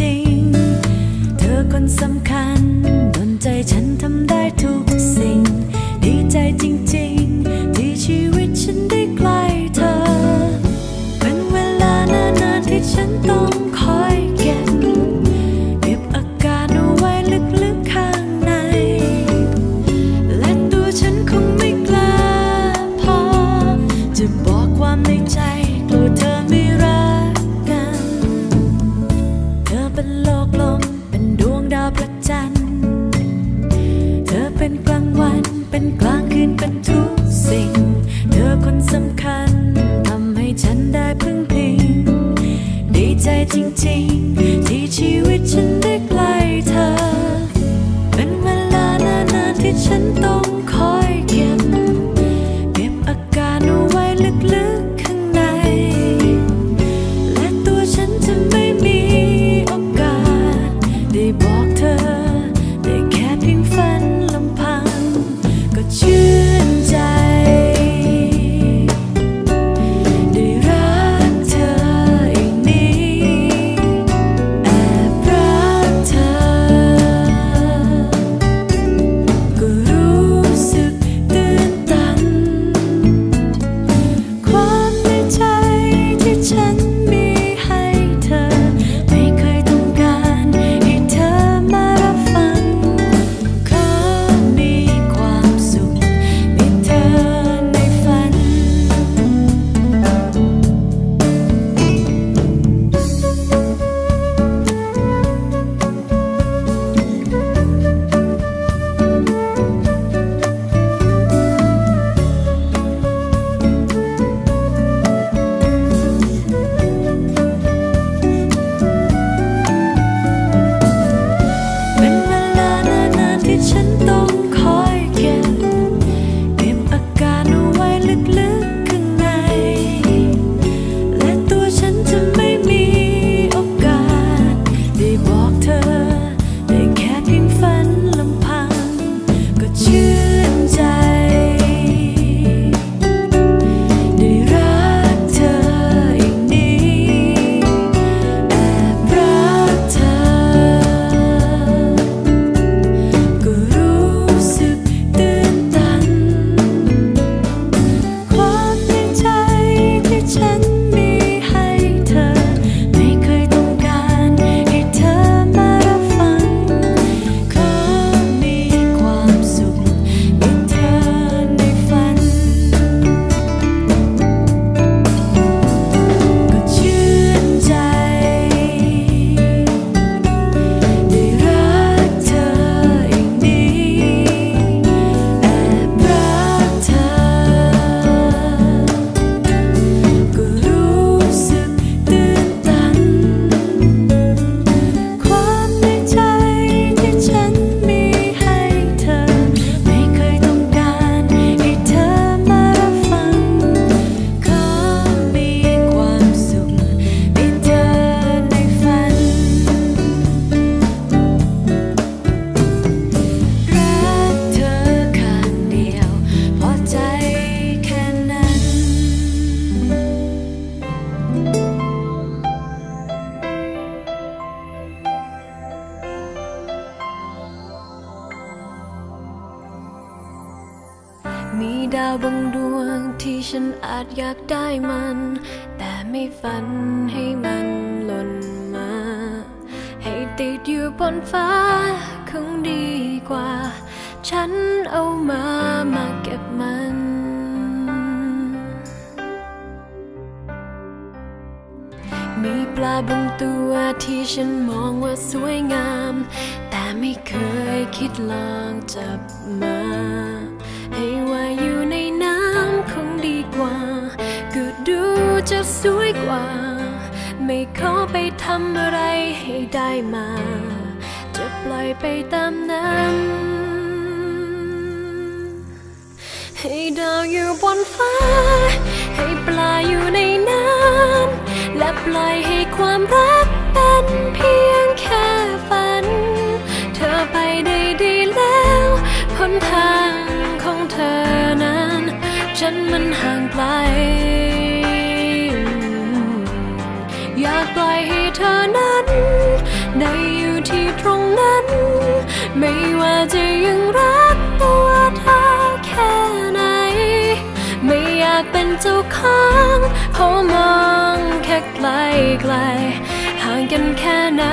จริง เธอคนสำคัญโดนใจฉันทำ ป็นโลกลม เป็นดวงดาวพระจันทร์ เธอเป็นกลางวัน เป็นกลางคืน เป็นทุกสิ่ง เธอคนสำคัญ ทำให้ฉันได้พึ่งพิง ดีใจจริงๆ ที่ชีวิตฉันได้ใกล้เธอ เป็นเวลานานๆที่ฉันต้องคอย งดวงที่ฉันอาจอยากได้มัน แต่ไม่ฝันให้มันหล่นมา ให้ติดอยู่บนฟ้าคงดีกว่า ฉันเอามามาเก็บมันมีปลาบางตัวที่ฉันมองว่าสวยงาม แต่ไม่เคยคิดลองจับมา ว่า ไม่ขอไปทำอะไรให้ได้มา จะปล่อยไปตามนั้น ให้ดาวอยู่บนฟ้า ให้ปลาอยู่ในน้ำและปล่อยให้ความรักเป็นเพียงแค่ฝัน เธอไปได้ดีแล้วหนทางของเธอนั้น ฉันมันห่างไกล ปล่อยให้เธอนั้นได้อยู่ที่ตรงนั้น ไม่ว่าจะยังรักตัวเธอแค่ไหน ไม่อยากเป็นเจ้าของเพราะมองแค่ไกลไกลห่างกันแค่ไหน